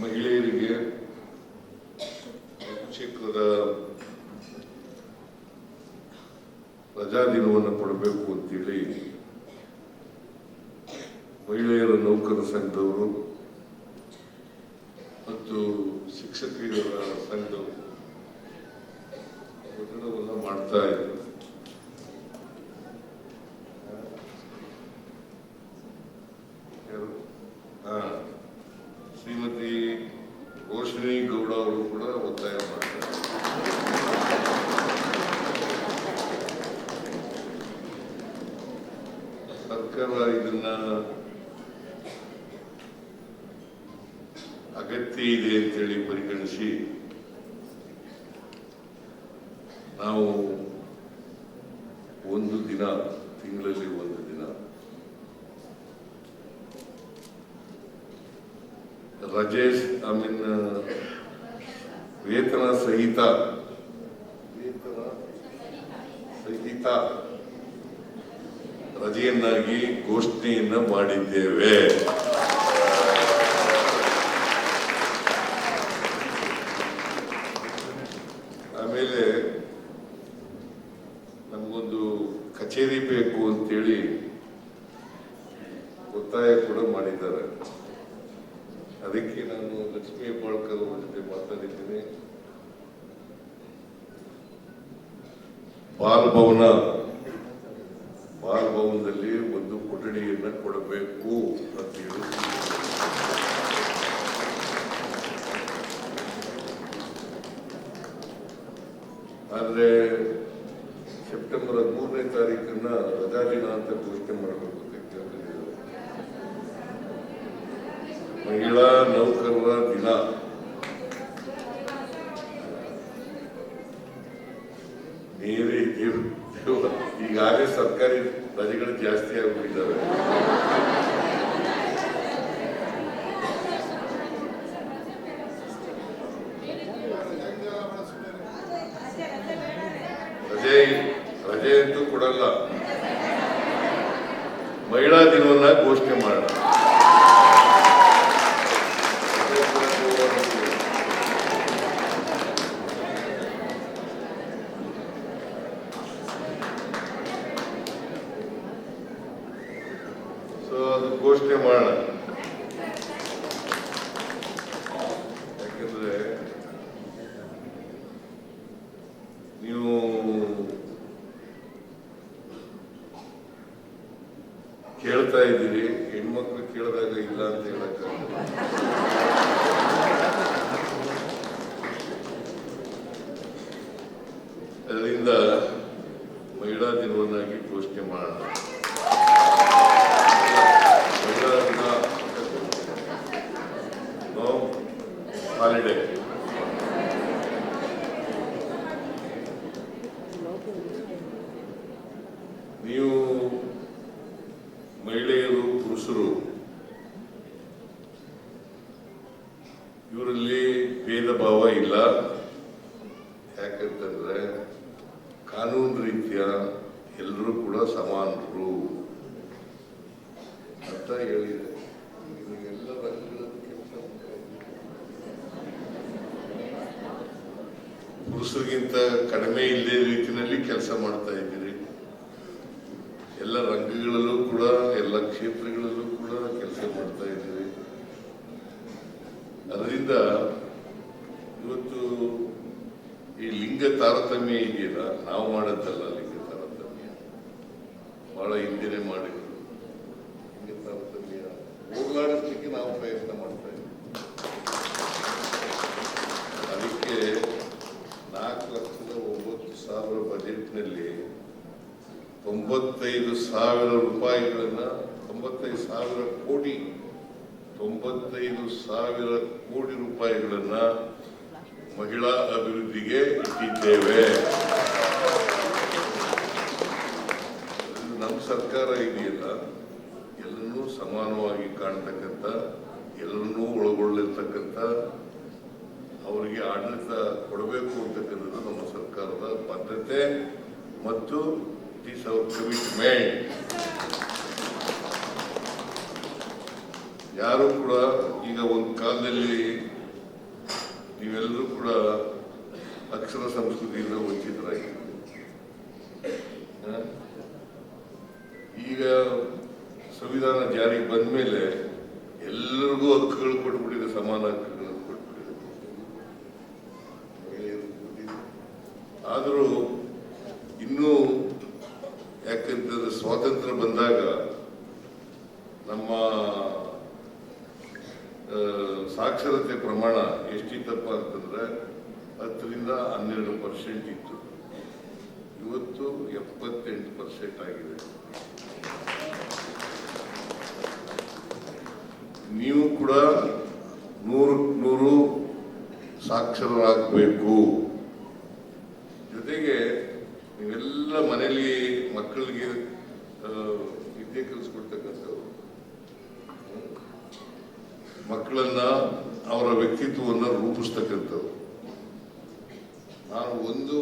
ಮಹಿಳೆಯರಿಗೆ ಶಿಕ್ಷಕರ ರಜಾ ದಿನವನ್ನು ಕೊಡಬೇಕು ಅಂತೇಳಿ ಮಹಿಳೆಯರ ನೌಕರ ಸಂಘದವರು ಮತ್ತು ಶಿಕ್ಷಕಿಯರ ಸಂಘದವರು ಮಾಡ್ತಾ ಇದ್ರು ಯಾರು? ಹಾ. ಶ್ರೀಮತಿ ರೋಶಿನಿ ಗೌಡ ಅವರು ಕೂಡ ಒತ್ತಾಯ ಮಾಡ್ತಾರೆ ಸರ್ಕಾರ ಇದನ್ನ ಅಗತ್ಯ ಇದೆ ಅಂತೇಳಿ ಪರಿಗಣಿಸಿ ನಾವು ಒಂದು ದಿನ, ತಿಂಗಳಲ್ಲಿ ಒಂದು ದಿನ ರಜೆ ಐ ಮೀನ್, ವೇತನ ಸಹಿತ ವೇತನ ಸಹಿತ ರಜೆಯನ್ನಾಗಿ ಘೋಷಣೆಯನ್ನ ಮಾಡಿದ್ದೇವೆ ಆಮೇಲೆ ನಮಗೊಂದು ಕಚೇರಿ ಬೇಕು ಅಂತೇಳಿ ಒತ್ತಾಯ ಕೂಡ ಮಾಡಿದ್ದಾರೆ. ಅದಕ್ಕೆ ನಾನು ಲಕ್ಷ್ಮೀ ಹೆಬ್ಬಾಳ್ಕರ್ ಅವ್ರ ಜೊತೆ ಮಾತಾಡಿದ್ದೀನಿ. ಬಾಲ್ ಭವನ ಬಾಲ್ ಭವನದಲ್ಲಿ ಒಂದು ಕೊಠಡಿಯನ್ನು ಕೊಡಬೇಕು ಅಂತ ಹೇಳಿ ಆದ್ರೆ, ಸೆಪ್ಟೆಂಬರ್ ಹದಿಮೂರನೇ ತಾರೀಕನ್ನ ರಜಾ ದಿನ ಅಂತ ಘೋಷಣೆ ಮಾಡಬೇಕು. ಜಾಸ್ತಿ ಆಗ್ಬಿಟ್ಟಿದ್ದಾವೆ. ರಜೆ ರಜೆ ಅಂತೂ ಕೊಡಲ್ಲ. ಮಹಿಳಾ ದಿನವನ್ನ ಘೋಷಣೆ ಮಾಡೋಣ. ಅದು ಘೋಷಣೆ ಮಾಡೋಣ. ಯಾಕಂದ್ರೆ ನೀವು ಕೇಳ್ತಾ ಇದ್ದೀರಿ ಹೆಣ್ಮಕ್ಳು ಕೇಳಿದಾಗ ಇಲ್ಲ ಅಂತ ಹೇಳಕ್ಕಾಗಲ್ಲ ಅದರಿಂದ ಮಹಿಳಾ ದಿನವನ್ನಾಗಿ ಘೋಷಣೆ ಮಾಡೋಣ ಮಹಿಳಾ ದಿನ ನೋ ಹಾಲಿಡೇ ನೀವು ಮಹಿಳೆಯರು ಪುರುಷರು ಇವರಲ್ಲಿ ಭೇದ ಭಾವ ಇಲ್ಲ. ಯಾಕಂತಂದ್ರೆ ಕಾನೂನು ರೀತಿಯ ಎಲ್ಲರೂ ಕೂಡ ಸಮಾನರು. ಅಂತ ಹೇಳಿದೆ. ಪುರುಷರಿಗಿಂತ ಕಡಿಮೆ ಇಲ್ಲದೆ ರೀತಿಯಲ್ಲಿ ಕೆಲಸ ಮಾಡ್ತಾ ಇದ್ದೀರಿ. ಎಲ್ಲ ರಂಗಗಳಲ್ಲೂ ಕೂಡ ಎಲ್ಲ ಕ್ಷೇತ್ರಗಳಲ್ಲೂ ಕೂಡ ಕೆಲಸ ಮಾಡ್ತಾ ಇದ್ದೀರಿ ಅದರಿಂದ ಇವತ್ತು ಈ ಲಿಂಗ ತಾರತಮ್ಯ ಇದೆಯಲ್ಲ, ನಾವು ಮಾಡೋದಲ್ಲ ಲಿಂಗ ತಾರತಮ್ಯ? ಬಹಳ ಹಿಂದೆನೆ ಮಾಡಿದ್ರು ಲಿಂಗ ತಾರತಮ್ಯ ಹೋಗ್ಲಾಡಿಸ್ಲಿಕ್ಕೆ ನಾವು ಪ್ರಯತ್ನ ಮಾಡ್ತಾ ಇದ್ದೀವಿ. ಅದಕ್ಕೆ ನಾಲ್ಕು ಲಕ್ಷದ ಒಂಬತ್ತು ಸಾವಿರ ಬಜೆಟ್ನಲ್ಲಿ ತೊಂಬತ್ತೈದು ಸಾವಿರ ರೂಪಾಯಿಗಳನ್ನ, ತೊಂಬತ್ತೈದು ಸಾವಿರ ಕೋಟಿ ತೊಂಬತ್ತೈದು ಸಾವಿರ ಕೋಟಿ ರೂಪಾಯಿಗಳನ್ನ ಮಹಿಳಾ ಅಭಿವೃದ್ಧಿಗೆ ಇಟ್ಟಿದ್ದೇವೆ. ನಮ್ಮ ಸರ್ಕಾರ ಇದೆಯಲ್ಲ ಎಲ್ಲರನ್ನೂ ಸಮಾನವಾಗಿ ಕಾಣ್ತಕ್ಕಂಥ ಎಲ್ಲರನ್ನೂ ಒಳಗೊಳ್ಳಿರ್ತಕ್ಕಂಥ, ಅವರಿಗೆ ಆಡಳಿತ ಕೊಡಬೇಕು ಅಂತಕ್ಕಂಥದ್ದು ನಮ್ಮ ಸರ್ಕಾರದ ಬದ್ಧತೆ ಮತ್ತು ಇಟ್ ಈಸ್ ಅವರ್ ಕಮಿಟ್ಮೆಂಟ್ ಯಾರು ಕೂಡ ಈಗ ಒಂದು ಕಾಲದಲ್ಲಿ ನೀವೆಲ್ಲರೂ ಕೂಡ ಅಕ್ಷರ ಸಂಸ್ಕೃತಿಯಿಂದ ವಂಚಿತರಾಗಿದ್ದೀರಿ ಹ? ಈಗ ಸಂವಿಧಾನ ಜಾರಿಗೆ ಬಂದ ಮೇಲೆ ಎಲ್ಲರಿಗೂ ಹಕ್ಕುಗಳು ಕೊಟ್ಬಿಟ್ಟಿದೆ, ಸಮಾನ ಹಕ್ಕುಗಳನ್ನು ಕೊಟ್ಬಿಟ್ಟಿದೆ ಆದರೂ ಸಾಕ್ಷರತೆ ಪ್ರಮಾಣ ಎಷ್ಟಿತ್ತಪ್ಪ ಅಂತಂದ್ರೆ ಹತ್ತರಿಂದ ಹನ್ನೆರಡು ಪರ್ಸೆಂಟ್ ಇತ್ತು. ಇವತ್ತು ಎಪ್ಪತ್ತೆಂಟು ಪರ್ಸೆಂಟ್ ಆಗಿದೆ. ನೀವು ಕೂಡ ನೂರು ನೂರು ಸಾಕ್ಷರರಾಗಬೇಕು. ಜೊತೆಗೆ ನೀವೆಲ್ಲ ಮನೆಯಲ್ಲಿ ಮಕ್ಕಳಿಗೆ ವಿದ್ಯೆ ಕಲಿಸ್ಕೊಡ್ತಕ್ಕಂಥವ್ರು ಮಕ್ಕಳನ್ನ ಅವರ ವ್ಯಕ್ತಿತ್ವವನ್ನು ರೂಪಿಸ್ತಕ್ಕಂಥವ್ರು ನಾನು ಒಂದು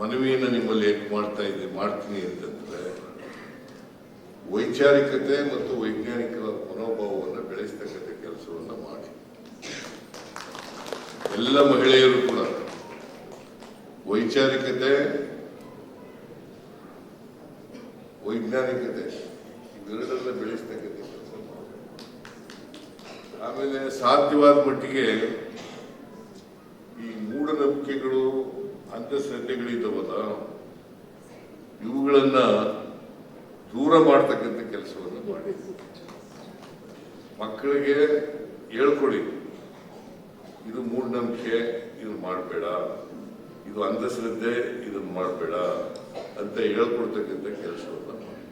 ಮನವಿಯನ್ನು ನಿಮ್ಮಲ್ಲಿ ಏನ್ ಮಾಡ್ತಾ ಇದ್ದೆ, ಮಾಡ್ತೀನಿ ಅಂತಂದ್ರೆ, ವೈಚಾರಿಕತೆ ಮತ್ತು ವೈಜ್ಞಾನಿಕ ಮನೋಭಾವವನ್ನು ಬೆಳೆಸ್ತಕ್ಕಂಥ ಕೆಲಸವನ್ನು ಮಾಡಿ. ಎಲ್ಲ ಮಹಿಳೆಯರು ಕೂಡ ವೈಚಾರಿಕತೆ, ವೈಜ್ಞಾನಿಕತೆ, ಇವೆರಡನ್ನ ಬೆಳೆಸ್ತಕ್ಕಂಥ ಆಮೇಲೆ ಸಾಧ್ಯವಾದ ಮಟ್ಟಿಗೆ ಈ ಮೂಢನಂಬಿಕೆಗಳು, ಅಂಧಶ್ರದ್ಧೆಗಳಿದ್ದಾವಲ್ಲ, ಇವುಗಳನ್ನ ದೂರ ಮಾಡ್ತಕ್ಕಂಥ ಕೆಲಸವನ್ನು ಮಾಡಿ. ಮಕ್ಕಳಿಗೆ ಹೇಳ್ಕೊಡಿ, ಇದು ಮೂಢನಂಬಿಕೆ ಇದು ಮಾಡಬೇಡ. ಇದು ಅಂಧಶ್ರದ್ಧೆ ಇದನ್ನು ಮಾಡಬೇಡ ಅಂತ ಹೇಳ್ಕೊಡ್ತಕ್ಕಂಥ ಕೆಲಸವನ್ನು ಮಾಡಿ.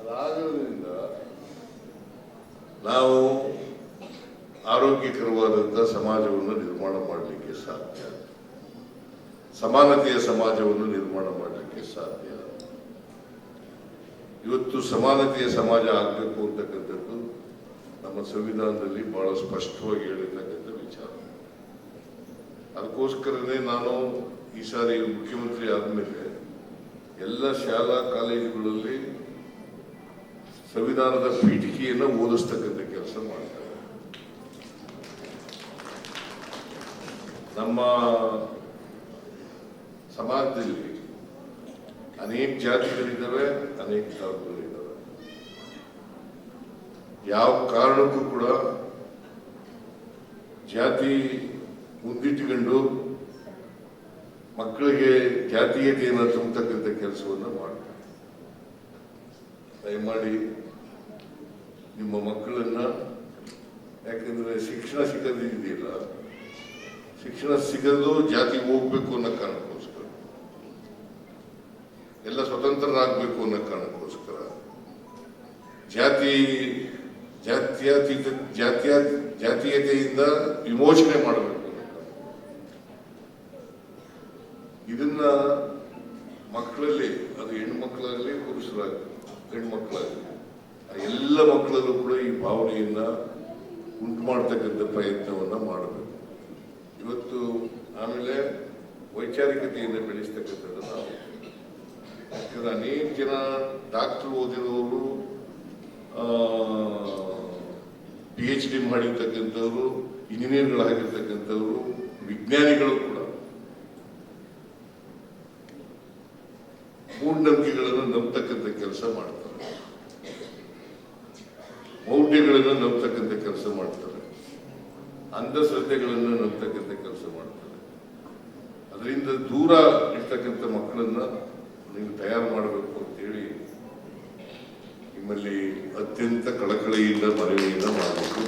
ಅದಾಗೋದ್ರಿಂದ ನಾವು ಆರೋಗ್ಯಕರವಾದಂಥ ಸಮಾಜವನ್ನು ನಿರ್ಮಾಣ ಮಾಡಲಿಕ್ಕೆ ಸಾಧ್ಯ. ಸಮಾನತೆಯ ಸಮಾಜವನ್ನು ನಿರ್ಮಾಣ ಮಾಡಲಿಕ್ಕೆ ಸಾಧ್ಯ. ಇವತ್ತು ಸಮಾನತೆಯ ಸಮಾಜ ಆಗಬೇಕು ಅಂತಕ್ಕಂಥದ್ದು ನಮ್ಮ ಸಂವಿಧಾನದಲ್ಲಿ ಬಹಳ ಸ್ಪಷ್ಟವಾಗಿ ಹೇಳಿರ್ತಕ್ಕಂಥ ವಿಚಾರ. ಅದಕ್ಕೋಸ್ಕರನೇ ನಾನು ಈ ಸಾರಿ ಮುಖ್ಯಮಂತ್ರಿ ಆದಮೇಲೆ ಎಲ್ಲ ಶಾಲಾ ಕಾಲೇಜುಗಳಲ್ಲಿ ಸಂವಿಧಾನದ ಪೀಠಿಕೆಯನ್ನು ಓದಿಸ್ತಕ್ಕಂಥ ಕೆಲಸ ಮಾಡ್ತಾರೆ ನಮ್ಮ ಸಮಾಜದಲ್ಲಿ ಅನೇಕ ಜಾತಿಗಳಿದ್ದಾವೆ, ಅನೇಕ ಧರ್ಮಗಳಿದ್ದಾವೆ ಯಾವ ಕಾರಣಕ್ಕೂ ಕೂಡ ಜಾತಿ ಮುಂದಿಟ್ಟುಕೊಂಡು ಮಕ್ಕಳಿಗೆ ಜಾತೀಯತೆಯನ್ನು ತುಂಬತಕ್ಕಂಥ ಕೆಲಸವನ್ನು ಮಾಡ್ತಾರೆ. ದಯಮಾಡಿ ನಿಮ್ಮ ಮಕ್ಕಳನ್ನ ಯಾಕಂದ್ರೆ ಶಿಕ್ಷಣ ಸಿಗದಿದೆಯಲ್ಲ ಶಿಕ್ಷಣ ಸಿಗದು ಜಾತಿ ಹೋಗ್ಬೇಕು ಅನ್ನೋ ಕಾರಣಕ್ಕೋಸ್ಕರ. ಎಲ್ಲ ಸ್ವತಂತ್ರರಾಗಬೇಕು ಅನ್ನೋ ಕಾರಣಕ್ಕೋಸ್ಕರ. ಜಾತಿ, ಜಾತ್ಯತೀತ, ಜಾತ್ಯ, ಜಾತೀಯತೆಯಿಂದ ವಿಮೋಚನೆ ಮಾಡಬೇಕು ಇದನ್ನ ಮಕ್ಕಳಲ್ಲಿ, ಅದು ಹೆಣ್ಮಕ್ಳಾಗಲಿ ಪುರುಷರಾಗಲಿ ಹೆಣ್ಮಕ್ಳಾಗಲಿ ಎಲ್ಲ ಮಕ್ಕಳಲ್ಲೂ ಕೂಡ ಈ ಭಾವನೆಯನ್ನ ಉಂಟು ಮಾಡ್ತಕ್ಕಂಥ ಪ್ರಯತ್ನವನ್ನ ಮಾಡಬೇಕು. ಇವತ್ತು ಆಮೇಲೆ ವೈಚಾರಿಕತೆಯನ್ನು ಬೆಳೆಸ್ತಕ್ಕಂಥದ್ದು ನಾವು. ಯಾಕಂದ್ರೆ ಅನೇಕ ಜನ ಡಾಕ್ಟರ್ ಓದಿರೋರು ಪಿ ಎಚ್ ಡಿ ಮಾಡಿರ್ತಕ್ಕಂಥವ್ರು ಇಂಜಿನಿಯರ್ಗಳಾಗಿರ್ತಕ್ಕಂಥವ್ರು ವಿಜ್ಞಾನಿಗಳು ಕೂಡ ಮೂಢನಂಬಿಕೆಗಳನ್ನು ನಂಬತಕ್ಕಂಥ ಕೆಲಸ ಮಾಡ್ತಾರೆ ಮೌಢ್ಯಗಳನ್ನು ನಂಬತಕ್ಕಂಥ ಕೆಲಸ ಮಾಡ್ತಾರೆ. ಅಂಧಶ್ರದ್ಧೆಗಳನ್ನು ನಂಬತಕ್ಕಂಥ ಕೆಲಸ ಮಾಡ್ತಾರೆ. ಅದರಿಂದ ದೂರ ಇರ್ತಕ್ಕಂಥ ಮಕ್ಕಳನ್ನ ನೀವು ತಯಾರು ಮಾಡಬೇಕು ಅಂತೇಳಿ ನಿಮ್ಮಲ್ಲಿ ಅತ್ಯಂತ ಕಳಕಳಿಯಿಂದ ಮನವಿಯಿಂದ ಮಾಡಬೇಕು.